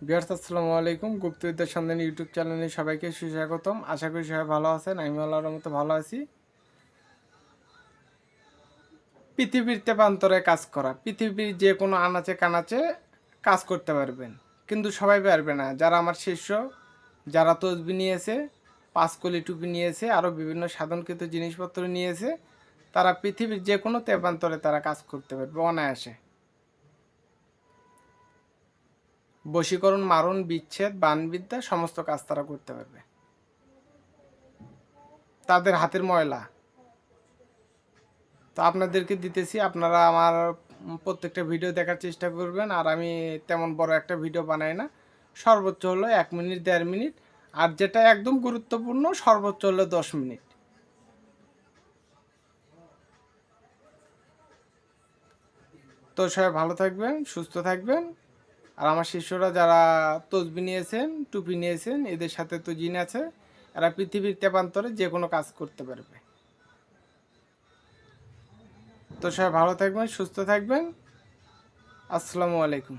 বিহার আসসালামু আলাইকুম। গুপ্তবিদ্যার সন্ধান ইউটিউব চ্যানেলে সবাইকে সুস্বাগতম। আশা করি সবাই ভালো আছেন। আমি আল্লাহর মতো ভালো আছি। পৃথিবীর তেপান্তরে কাজ করা, পৃথিবীর যে কোনো আনাচে কানাচে কাজ করতে পারবেন। কিন্তু সবাই পারবে না। যারা আমার শিষ্য, যারা তসবি নিয়েছে, পাঁচকলি টুপি নিয়েছে আরও বিভিন্ন সাধনকৃত জিনিসপত্র নিয়েছে, তারা পৃথিবীর যে কোনো তেপান্তরে তারা কাজ করতে পারবে অনায়াসে। বশীকরণ, মারণ, বিচ্ছেদ, বানবিদ্যা সমস্ত কাজ তারা করতে পারবে। তাদের হাতের ময়লা। তো আপনাদেরকে দিতেছি, আপনারা আমার প্রত্যেকটা ভিডিও দেখার চেষ্টা করবেন, আর আমি তেমন বড় একটা ভিডিও বানাই না। সর্বোচ্চ হলো এক মিনিট, দেড় মিনিট, আর যেটা একদম গুরুত্বপূর্ণ, সর্বোচ্চ হলো দশ মিনিট। তো সবাই ভালো থাকবেন, সুস্থ থাকবেন। আর আমার শিষ্যরা যারা তসবি নিয়েছেন, টুপি নিয়েছেন, এদের সাথে তো জিন আছে, এরা পৃথিবীর তেপান্তরে যে কোনো কাজ করতে পারবে। তো সবাই ভালো থাকবেন, সুস্থ থাকবেন। আসসালামু আলাইকুম।